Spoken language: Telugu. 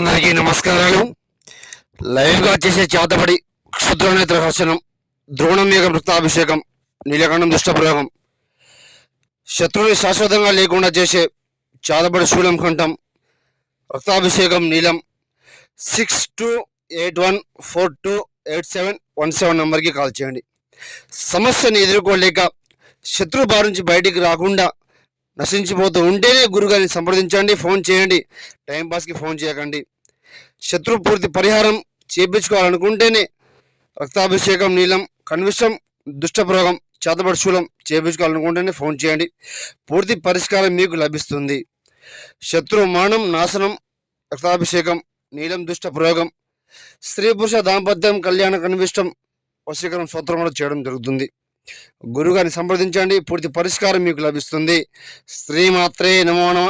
అందరికీ నమస్కారాలు. లైవ్గా చేసే చేతబడి క్షుద్రనేత్ర హర్షణం ద్రోణం యొక్క వృత్తాభిషేకం నీలకంఠం దుష్టప్రయోగం. శత్రువుని శాశ్వతంగా లేకుండా చేసే చేతబడి శూలం కంఠం రక్తాభిషేకం నీలం. Six two eight one four two eight seven one seven నెంబర్కి కాల్ చేయండి. సమస్యను ఎదుర్కోలేక శత్రు బారి నుంచి బయటికి రాకుండా నశించిపోతూ ఉంటేనే గురుగారిని సంప్రదించండి ఫోన్ చేయండి టైంపాస్కి ఫోన్ చేయకండి. శత్రు పూర్తి పరిహారం చేయించుకోవాలనుకుంటేనే రక్తాభిషేకం నీలం కన్విషం దుష్టప్రోగం చేతబడుశూలం చేయించుకోవాలనుకుంటేనే ఫోన్ చేయండి. పూర్తి పరిష్కారం మీకు లభిస్తుంది. శత్రు మానం నాశనం రక్తాభిషేకం నీలం దుష్ట ప్రయోగం స్త్రీ పురుష దాంపత్యం కళ్యాణ కనివిష్టం వశీకరణ సూత్రం కూడా చేయడం జరుగుతుంది. గురుగారిని సంప్రదించండి. పూర్తి పరిష్కారం మీకు లభిస్తుంది. స్త్రీ నమో నమ